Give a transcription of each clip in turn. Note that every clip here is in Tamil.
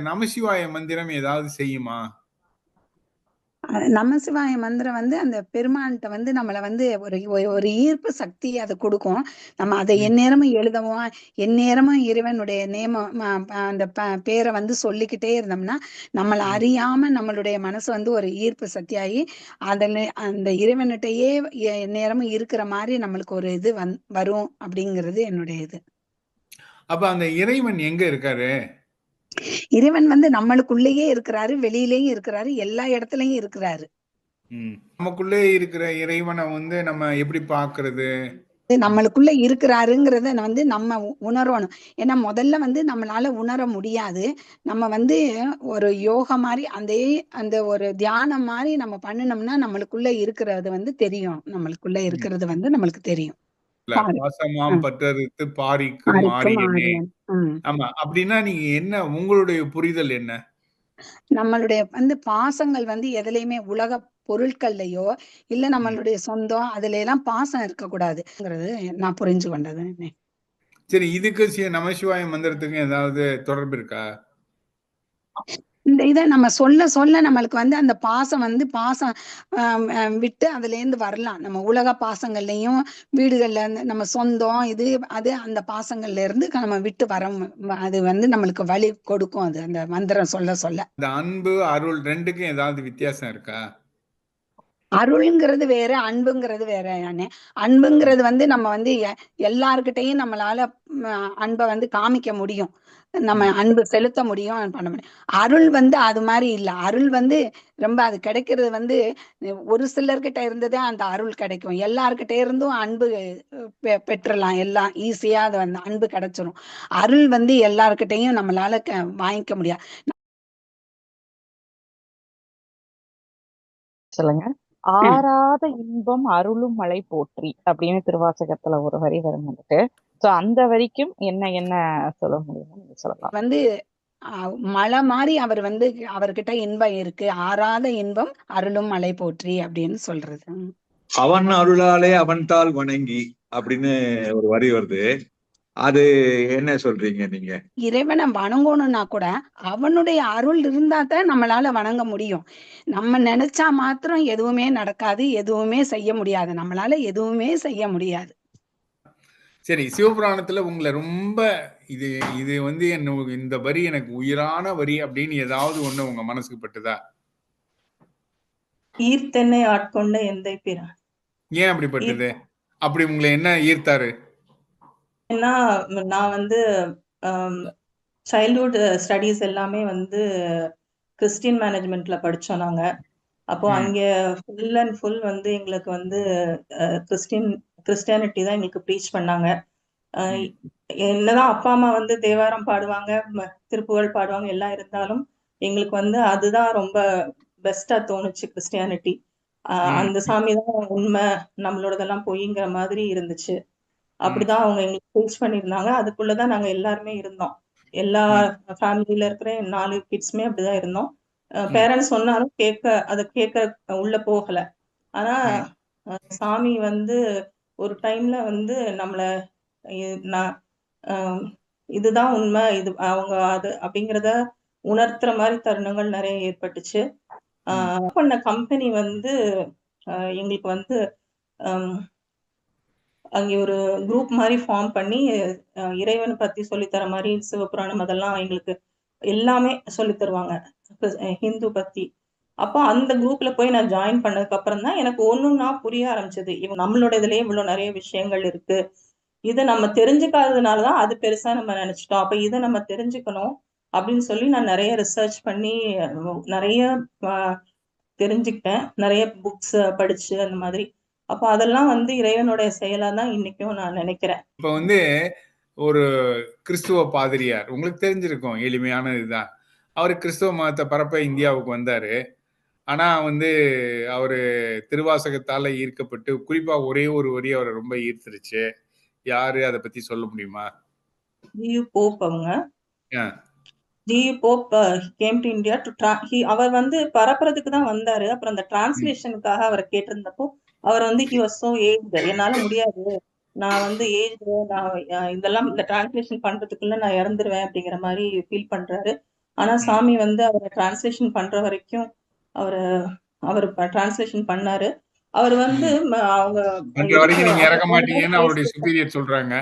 நமசிவாய மந்திரம் ஏதாவது செய்யுமா நமசிவாய மந்திரம் வந்து அந்த பெருமான்கிட்ட வந்து நம்மள வந்து ஒரு ஒரு- ஈர்ப்பு சக்தி அது கொடுக்கும் நம்ம அதை. எந்நேரமும் எழுதவும் எந்நேரமும் இறைவனுடைய நேமம் அந்த பேரை வந்து சொல்லிக்கிட்டே இருந்தோம்னா நம்மளை. அறியாம நம்மளுடைய மனசு வந்து ஒரு ஈர்ப்பு சக்தியாகி அதுல அந்த இறைவன்கிட்டயே எந்நேரமும் இருக்கிற மாதிரி நம்மளுக்கு ஒரு இது வந் வரும் அப்படிங்கிறது என்னுடைய இது அப்ப அந்த இறைவன் எங்க இருக்காரு இறைவன் வந்து நம்மளுக்குள்ளேயே இருக்கிறாரு வெளியிலயும் இருக்கிறாரு எல்லா இடத்துலயும் இருக்கிறாரு. நமக்குள்ளே இருக்கிற இறைவனை வந்து நம்ம எப்படி பாக்குறது நம்மளுக்குள்ள இருக்கிறாருங்கிறத வந்து நம்ம உணரணும். ஏன்னா முதல்ல வந்து நம்மளால உணர முடியாது. நம்ம வந்து ஒரு யோகா மாதிரி அந்த அந்த ஒரு தியானம் மாதிரி நம்ம பண்ணினோம்னா நம்மளுக்குள்ள இருக்கிறது வந்து தெரியும். நம்மளுக்குள்ள. இருக்கிறது வந்து நம்மளுக்கு தெரியும். பாசமாம். பற்றறுத்து பாரிக்கு மாறியனே ஆமா அப்படின்னா நீங்க என்ன உங்களுடைய புரிதல் என்ன? நம்மளுடைய வந்து பாசங்கள் வந்து எதுலையுமே உலக பொருட்கள்லயோ இல்ல. நம்மளுடைய சொந்தம் அதுல எல்லாம் பாசம் இருக்கக்கூடாதுங்கிறது நான் புரிஞ்சு கொண்டது. சரி இதுக்கு நமசிவாய மந்திரத்துக்கும் ஏதாவது தொடர்பு இருக்கா? இந்த இதை நம்ம சொல்ல சொல்ல நம்மளுக்கு வந்து அந்த பாசம் வந்து பாசம் விட்டு அதுல இருந்து வரலாம். நம்ம உலக பாசங்கள்லயும் வீடுகள்ல இருந்து நம்ம சொந்தம் இது அது அந்த பாசங்கள்ல இருந்து நம்ம விட்டு வர அது வந்து நம்மளுக்கு வழி கொடுக்கும். அது அந்த மந்திரம் சொல்ல சொல்ல. இந்த அன்பு அருள் ரெண்டுக்கும் ஏதாவது வித்தியாசம் இருக்கா? அருள்ங்கிறது வேற அன்புங்கிறது வேற அண்ணே. அன்புங்கிறது வந்து நம்ம வந்து எ- எல்லார்கிட்டயும் நம்மளால அன்பை வந்து காமிக்க முடியும். நம்ம. அன்பு செலுத்த முடியும் பண்ண முடியும். அருள் வந்து அது மாதிரி இல்ல. அருள் வந்து ரொம்ப அது கிடைக்கிறது வந்து ஒரு சிலர்கிட்ட இருந்ததே அந்த அருள் கிடைக்கும். எல்லார்கிட்ட இருந்தும் அன்பு பெற்றுலாம். எல்லாம் ஈஸியா அது வந்து அன்பு கிடைச்சிரும். அருள் வந்து எல்லார்கிட்டயும் நம்மளால க- வாங்கிக்க முடியாது. சொல்லுங்க. ஆறாத இன்பம் அருளும் மலை போற்றி அப்படின்னு திருவாசகத்துல ஒரு வரி வரும் வந்துட்டு. சோ அந்த வரிக்கும் என்ன என்ன சொல்ல முடியுமோ சொல்லலாம். வந்து மலை மாதிரி அவர் வந்து அவர்கிட்ட இன்பம் இருக்கு. ஆறாத இன்பம் அருளும் மலை போற்றி அப்படின்னு சொல்றது. அவன் அருளாலே அவன்தால் வணங்கி அப்படின்னு ஒரு வரி வருது. அது என்ன சொல்றீங்க நீங்க? இறைவனை வணங்கணும்னா கூட அவனுடைய அருள் இருந்தா தான் நம்மளால வணங்க முடியும். நம்ம நினைச்சா மாத்திரம் எதுவுமே நடக்காது எதுவுமே செய்ய முடியாது. நம்மளால எதுவுமே செய்ய முடியாது. சரி சிவபுராணத்துல உங்களை ரொம்ப இது இது வந்து என்ன இந்த வரி எனக்கு உயிரான வரி அப்படின்னு ஏதாவது ஒண்ணு உங்க மனசுக்கு பட்டுதா? ஈர்த்தென்னை ஆட்கொண்ட எந்தை பிரான். ஏன் அப்படி பட்டுது? அப்படி உங்களை என்ன ஈர்த்தாரு? ஏன்னா நான் வந்து சைல்ட்ஹுட் ஸ்டடீஸ் எல்லாமே வந்து கிறிஸ்டியன் மேனேஜ்மெண்ட்ல படிச்சோம் நாங்க அப்போ. அங்க ஃபுல் அண்ட் ஃபுல் வந்து எங்களுக்கு வந்து கிறிஸ்டியன் கிறிஸ்டியானிட்டி தான் எங்களுக்கு ப்ரீச் பண்ணாங்க. என்னதான் அப்பா அம்மா வந்து தேவாரம் பாடுவாங்க திருப்புகழ் பாடுவாங்க எல்லாம் இருந்தாலும் எங்களுக்கு வந்து அதுதான் ரொம்ப பெஸ்டா தோணுச்சு கிறிஸ்டியானிட்டி. அந்த சாமி தான் உண்மை நம்மளோடதெல்லாம் பொய்ங்கிற மாதிரி இருந்துச்சு அப்படிதான் அவங்க எங்களுக்கு ப்ரீச் பண்ணியிருந்தாங்க. அதுக்குள்ளதான் நாங்க எல்லாருமே இருந்தோம். எல்லா ஃபேமிலியில இருக்கிற நாலு கிட்ஸுமே அப்படிதான் இருந்தோம். பேரண்ட்ஸ் சொன்னாலும் கேட்க அதை கேட்க உள்ள போகல. ஆனா சாமி வந்து ஒரு டைம்ல வந்து நம்மள இதுதான் உண்மை இது அவங்க அது அப்படிங்கிறத உணர்த்துற மாதிரி தருணங்கள் நிறைய ஏற்பட்டுச்சு. ஆஹ் பண்ண கம்பெனி வந்து எங்களுக்கு வந்து அங்கே ஒரு குரூப் மாதிரி ஃபார்ம் பண்ணி இறைவனை பத்தி சொல்லித்தர மாதிரி சிவபுராணம் அதெல்லாம் எங்களுக்கு எல்லாமே சொல்லி தருவாங்க. ஹிந்து பத்தி. அப்போ அந்த குரூப்ல போய் நான் ஜாயின் பண்ணதுக்கு அப்புறம் தான் எனக்கு ஒன்றுன்னா புரிய ஆரம்பிச்சது. இவன் நம்மளோட இதுலயே இவ்வளோ நிறைய விஷயங்கள் இருக்கு. இதை நம்ம தெரிஞ்சுக்காததுனால தான் அது பெருசா நம்ம நினைச்சிட்டோம். அப்போ இதை நம்ம தெரிஞ்சுக்கணும் அப்படின்னு சொல்லி நான் நிறைய ரிசர்ச் பண்ணி நிறைய தெரிஞ்சுக்கிட்டேன். நிறைய புக்ஸ் படிச்சு அந்த மாதிரி. அப்போ அதெல்லாம் வந்து இறைவனுடைய செயலா தான் இன்னைக்கும் நான் நினைக்கிறேன். இப்ப வந்து ஒரு கிறிஸ்துவ பாதிரியார் உங்களுக்கு தெரிஞ்சிருக்கும் எளிமையான இதுதான். அவர் கிறிஸ்துவ மதத்தை பரப்ப இந்தியாவுக்கு வந்தாரு. ஆனா வந்து அவரு திருவாசகத்தால ஈர்க்கப்பட்டு குறிப்பா ஒரே ஒரு வரி அவரை ரொம்ப ஈர்த்துருச்சு. யாரு? அதை பத்தி சொல்ல முடியுமா? ஜியு போப் அவங்க. G U Pope came to India to அவர் வந்து பரப்புறதுக்கு தான் வந்தாரு. அப்புறம் அந்த டிரான்ஸ்லேஷனுக்காக அவரை கேட்டிருந்தப்போ அவர் வந்து ஹி வாஸ் சோ ஏஜ் என்னால முடியாது. நான் வந்து ஏஜ் நான் இதெல்லாம் இந்த டிரான்ஸ்லேஷன் பண்றதுக்குள்ள நான் இறந்துருவேன் அப்படிங்கிற மாதிரி ஃபீல் பண்றாரு. ஆனா. சாமி வந்து அவரை டிரான்ஸ்லேஷன் பண்ற வரைக்கும் அவரை அவர் டிரான்ஸ்லேஷன் பண்ணாரு. அவர் வந்து அவங்க அவருடைய போட்டாங்க. சுப்பீரியர் சொல்றாங்க.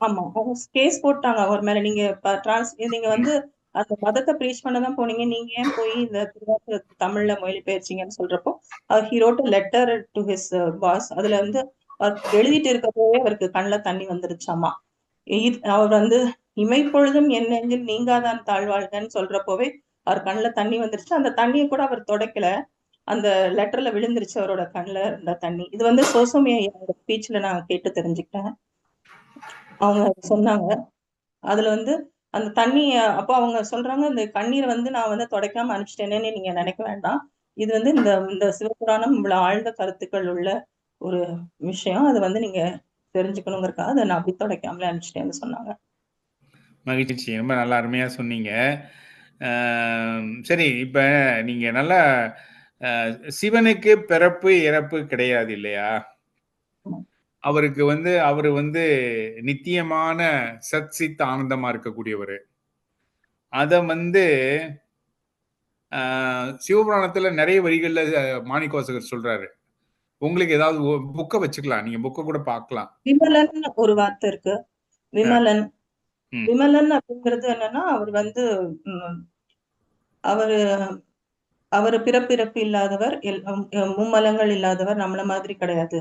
ஆமா. அவங்க கேஸ் போட்டாங்க. அவர் மேல நீங்க டிரான்ஸ் நீங்க. வந்து அந்த மதத்தை ப்ரீச் பண்ண தான் போனீங்க. நீங்க ஏன் போய் இந்த திருவாசகத்தை தமிழ்ல மொழிபெயர்ச்சிங்கன்னு சொல்றப்போ அவர் he wrote letter to his boss அதுல வந்து அவர் எழுதிட்டு இருக்கப்போவே அவருக்கு கண்ணில் தண்ணி வந்துருச்சாமா. அவர் வந்து இமைப்பொழுதும் என் நெஞ்சில் நீங்காதான் தாழ்வாழ்கன்னு சொல்றப்போவே அவர் கண்ணில் தண்ணி வந்துருச்சு. அந்த தண்ணியை கூட அவர் துடைக்கல. அந்த லெட்டர்ல விழுந்துருச்சு அவரோட கண்ணில் இருந்த தண்ணி. இது வந்து சோசோமியோட ஸ்பீச்ல நான் கேட்டு தெரிஞ்சுக்கிட்டேன். அவங்க சொன்னாங்க. அதுல வந்து அந்த தண்ணி அப்போ அவங்க சொல்றாங்க இந்த கண்ணீரை வந்து நான் வந்து துடைக்காம அனுப்பிச்சிட்டேனேன்னு நீங்க நினைக்க வேண்டாம். இது வந்து இந்த இந்த சிவபுராணம் இவ்வளவு ஆழ்ந்த கருத்துக்கள் உள்ள ஒரு விஷயம். அதை வந்து நீங்க தெரிஞ்சுக்கணுங்கிறக்காக அதை நான் அப்படி துடைக்காமலே அனுப்பிச்சிட்டேன்னு சொன்னாங்க. மகிழ்ச்சி. ரொம்ப நல்லா அருமையா சொன்னீங்க. சரி இப்ப நீங்க நல்லா சிவனுக்கு பிறப்பு இறப்பு கிடையாது இல்லையா? அவருக்கு வந்து அவர் வந்து நித்தியமான சத் சித் ஆனந்தமா இருக்கக்கூடியவர். அத வந்து சிவபுராணத்துல நிறைய வரிகள்ல மாணிக்கவாசகர் சொல்றாரு. உங்களுக்கு ஏதாவது புக்கை வச்சுக்கலாம். நீங்க புக்கை கூட பார்க்கலாம். விமலன் ஒரு வார்த்தை இருக்கு. விமலன். விமலன் அப்படிங்கிறது என்னன்னா அவர் வந்து அவரு அவர் பிறப்பிறப்பு இல்லாதவர் மும்மலங்கள் இல்லாதவர் நம்மள மாதிரி கிடையாது.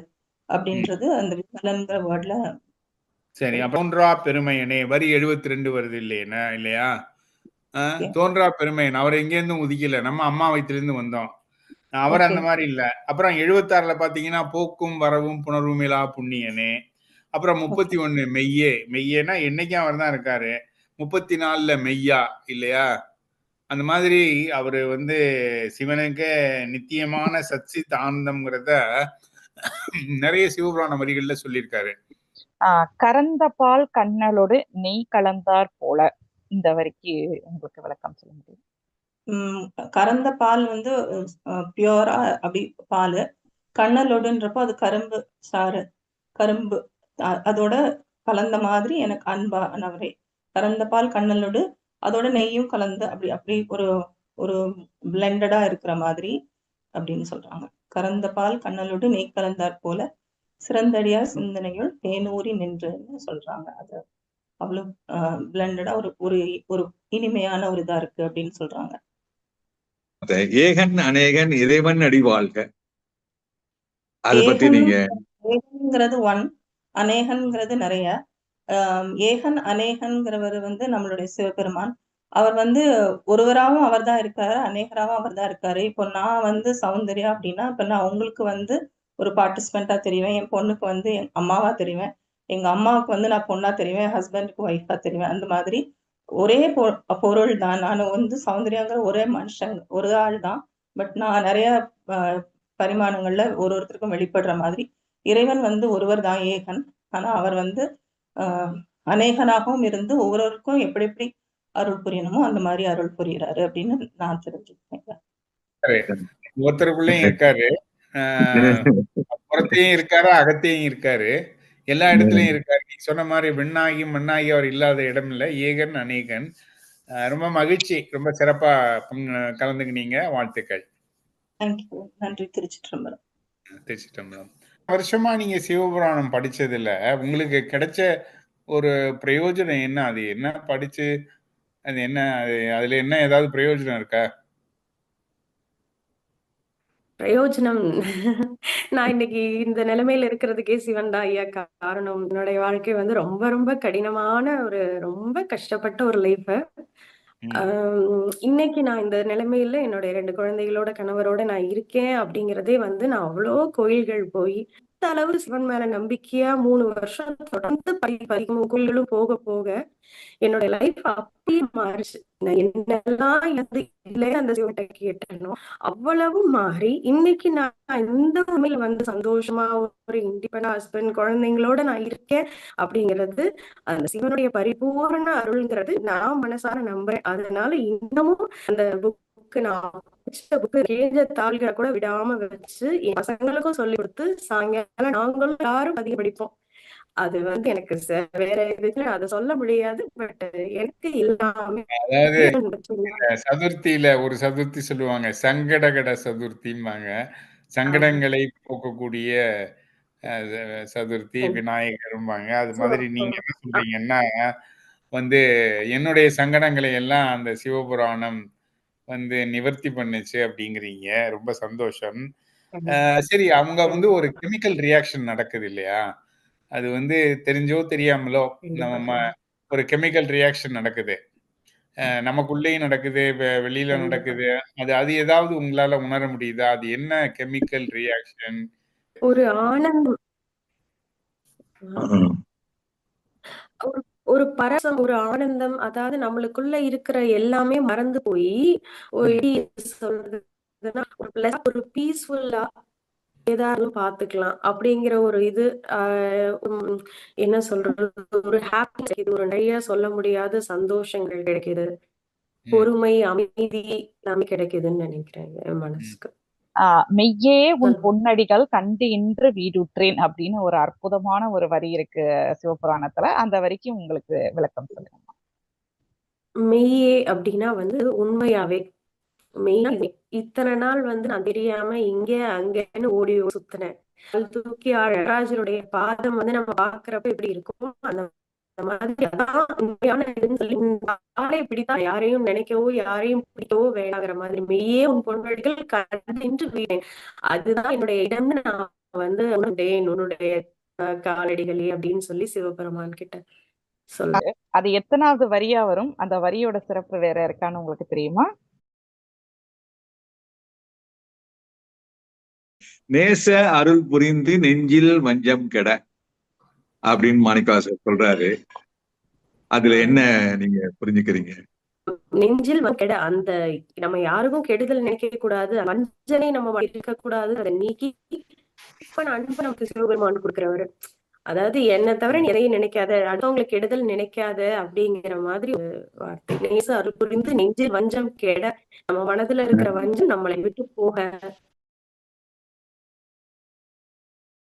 அப்படின்றது அந்த விமலன்கிற வேர்ட்ல சரி தோன்றா பெருமையனே வரி எழுபத்தி ரெண்டு வருது இல்லையா இல்லையா. தோன்றா பெருமையன் அவர் எங்கேருந்தும் உதிக்கல நம்ம அம்மா வயிற்றிலிருந்து வந்தோம். அவர். அந்த மாதிரி இல்ல. அப்புறம் எழுபத்தாறுல பாத்தீங்கன்னா போக்கும் வரவும் புணர்வுமிலா புண்ணியனே. அப்புறம் முப்பத்தி ஒண்ணு மெய்யே. மெய்யேனா என்னைக்கும் அவர் தான் இருக்காரு. முப்பத்தி நாலுல மெய்யா இல்லையா? அந்த மாதிரி அவரு வந்து சிவனுக்கு நித்தியமான சச்சித் ஆனந்தம்ங்கிறத நிறைய சிவபுராண வரிகள்ல சொல்லியிருக்காரு. ஆஹ் கறந்த பால் கண்ணலோடு நெய் கலந்தார் போல இந்த வரைக்கு உங்களுக்கு விளக்கம் சொல்ல முடியும். உம் கறந்த பால் வந்து பியூரா அப்படி பால். கண்ணலோடுன்றப்போ அது கரும்பு சாறு கரும்பு. அதோட கலந்த மாதிரி எனக்கு அன்பானவரே கறந்த பால் கண்ணலோடு அதோட நெய்யும் கலந்து அப்படி அப்படி ஒரு ஒரு பிளெண்டடா இருக்கிற மாதிரி அப்படின்னு சொல்றாங்க. கறந்த பால் கண்ணலோடு நெய் கலந்தாற் போல சிறந்தடியார் சிந்தனையுள் தேனூறி நின்றுன்னு சொல்றாங்க. அது அவ்வளவு பிளெண்டடா ஒரு ஒரு ஒரு இனிமையான ஒரு இதா இருக்கு அப்படின்னு சொல்றாங்க. ஏகன் அநேகன் இறைவன் அடி வாழ்க. அதை பத்தி நீங்க ஏகன்ங்கிறது ஒன் அநேகன்ங்கிறது நிறைய. ஆஹ் ஏகன் அநேகன்கிறவர் வந்து நம்மளுடைய சிவபெருமான். அவர் வந்து ஒருவராகவும் அவர் தான் இருக்காரு அநேகராகவும் அவர் தான் இருக்காரு. இப்போ நான் வந்து சௌந்தர்யா அப்படின்னா இப்போ நான் அவங்களுக்கு வந்து ஒரு பார்ட்டிசிபெண்டா தெரிவேன். என் பொண்ணுக்கு வந்து என் அம்மாவா தெரிவேன். எங்க அம்மாவுக்கு வந்து நான் பொண்ணா தெரிவேன். ஹஸ்பண்டுக்கு ஒய்ஃபா தெரிவேன். அந்த மாதிரி ஒரே பொ- பொருள் தான். நான் வந்து சௌந்தர்யாங்கிற ஒரே மனுஷன் ஒரு ஆள் தான் பட் நான் நிறைய பரிமாணங்கள்ல ஒரு ஒருத்தருக்கும் வெளிப்படுற மாதிரி இறைவன் வந்து ஒருவர் தான் ஏகன். ஆனா அவர் வந்து அநேகனாகவும் இருந்து ஒவ்வொருவருக்கும் எப்படி எப்படி அருள் புரியணுமோ அந்த மாதிரி அருள் புரியுறாரு அப்படின்னு நான் தெரிஞ்சுக்கிட்டேன். ஒருத்தருக்குள்ளேயும் இருக்காரு. புறத்தையும் இருக்காரு அகத்தையும் இருக்காரு. எல்லா இடத்துலயும் இருக்காரு. நீங்க சொன்ன மாதிரி விண்ணாகி மண்ணாகி அவர் இல்லாத இடம் இல்ல. ஏகன் அநேகன். ரொம்ப மகிழ்ச்சி. ரொம்ப சிறப்பா கலந்துக்கினீங்க. வாழ்த்துக்கள். நன்றி. திருச்சிற்றம்பலம். திருச்சிட்டம்பலம் வருஷமா நீங்க சிவபுராணம் படிச்சதுல உங்களுக்கு கிடைச்ச ஒரு பிரயோஜனம் என்ன? அது என்ன படிச்சு அது என்ன அது அதுல என்ன ஏதாவது பிரயோஜனம் இருக்கா? பிரயோஜனம். நான் இன்னைக்கு இந்த நிலைமையில இருக்கிறதுக்கே சிவன் தான் ஐயா காரணம். என்னுடைய வாழ்க்கை வந்து ரொம்ப ரொம்ப கடினமான ஒரு ரொம்ப கஷ்டப்பட்ட ஒரு லைஃப். இன்னைக்கு நான் இந்த நிலைமையில என்னுடைய ரெண்டு குழந்தைகளோட கணவரோட நான் இருக்கேன் அப்படிங்கிறதே வந்து நான் அவ்வளோ கோயில்கள் போய் அந்த அளவு சிவன் மேல நம்பிக்கையா மூணு வருஷம் தொடர்ந்து படி கோயில்களும் போக போக என்னோட லைஃப் அப்படியே மாறிச்சு. நான் என்னெல்லாம் இழந்து இல்லை அந்த சிவன்கிட்ட கேட்டனோ அவ்வளவு மாறி இன்னைக்கு நான் இந்த உண்மையில வந்து சந்தோஷமா ஒரு இண்டிபெண்ட் ஹஸ்பண்ட் குழந்தைங்களோட நான் இருக்கேன் அப்படிங்கிறது அந்த சிவனுடைய பரிபூரண அருள்ங்கிறது நான் மனசார நம்புறேன். அதனால இன்னமும் அந்த புக்கு நான் வச்ச புக்கு கேஜ தாள்களை கூட விடாம வச்சு என் பசங்களுக்கும் சொல்லி கொடுத்து சாயங்காலம் நாங்களும் யாரும் அதிகம் படிப்போம். அது வந்து எனக்கு வேற எதுக்கு அதை சொல்ல முடியாது பட் எனக்கு எல்லாமே சதுர்த்தியில ஒரு சதுர்த்தி சொல்லுவாங்க சங்கடகட சதுர்த்திம்பாங்க. சங்கடங்களை போக்கக்கூடிய சதுர்த்தி. விநாயகரும்பாங்க. அது மாதிரி நீங்க என்ன சொல்றீங்கன்னா வந்து என்னுடைய சங்கடங்களை எல்லாம் அந்த சிவபுராணம் வந்து நிவர்த்தி பண்ணுச்சு அப்படிங்கிறீங்க. ரொம்ப சந்தோஷம். சரி அவங்க வந்து ஒரு கெமிக்கல் ரியாக்ஷன் நடக்குது இல்லையா? அது வந்து தெரிஞ்சோ தெரியாமலோ நம்ம ஒரு கெமிக்கல் ரியாக்ஷன் நடக்குது. அஹ் நமக்குள்ளேயும் நடக்குது வெ- வெளியில. நடக்குது. அது அது ஏதாவது உங்களால உணர முடியுதா? அது என்ன கெமிக்கல் ரியாக்ஷன்? ஒரு ஆனந்தம். ஒரு ஒரு பரசம் ஒரு ஆனந்தம் அதாவது நம்மளுக்குள்ள இருக்கிற எல்லாமே மறந்து போய் ஒரு பீஸ்ஃபுல்லா ஏதாவது பார்த்துக்கலாம் அப்படிங்கிற ஒரு இது என்ன சொல்றது ஒரு ஹாப்பி கிடைக்குது. ஒரு நிறைய சொல்ல முடியாத சந்தோஷங்கள் கிடைக்குது. பொறுமை அமைதி எல்லாமே கிடைக்குதுன்னு நினைக்கிறேன் என் மனசுக்கு. ஆஹ் மெய்யே உன். பொன்னடிகள் கண்டு இன்று வீடுற்றேன் அப்படின்னு ஒரு அற்புதமான ஒரு வரி இருக்கு சிவபுராணத்துல. அந்த வரிக்கு உங்களுக்கு விளக்கம் சொல்லுங்க மெய்யே அப்படின்னா வந்து உண்மையாவே. மெய்யா. இத்தனை நாள் வந்து நான் தெரியாம இங்க அங்கன்னு ஓடி சுத்தினேன். தூக்கி அழராஜனுடைய பாதம் வந்து நம்ம பாக்குறப்ப எப்படி இருக்கும்? அந்த யாரையும் நினைக்கவோ யாரையும் பிடிக்கவோ வேணாங்கிற மாதிரி மெய்யே உன் பொன்வழிகள் கண்டின்று வீணேன் அதுதான் என்னுடைய இடம்னு நான் வந்து உன்னுடைய உன்னுடைய காலடிகளே அப்படின்னு சொல்லி சிவபெருமான் கிட்ட சொல்ல அது எத்தனாவது வரியா வரும்? அந்த வரியோட சிறப்பு வேற இருக்கான்னு உங்களுக்கு தெரியுமா? நேச அருள் புரிந்து நெஞ்சில் வஞ்சம் கெட. அப்படின்னு மாணிக்கவாசர் சொல்றாரு. அதுல என்ன நீங்க புரிஞ்சுக்கிறீங்க? நெஞ்சில் கெட அந்த நம்ம யாருக்கும் கெடுதல் நினைக்க கூடாது. வஞ்சனை நம்ம இருக்க கூடாது. அதை நீக்கி அன்பன் அன்பு நமக்கு சிவபெருமான் கொடுக்கிறவரு. அதாவது என்னை தவிர நீ எதையும் நினைக்காத. அடுத்தவங்களுக்கு கெடுதல் நினைக்காத அப்படிங்கிற மாதிரி வார்த்தை. நேச அருள் புரிந்து நெஞ்சில் வஞ்சம் கெட நம்ம மனதுல இருக்கிற வஞ்சம் நம்மளை விட்டு போக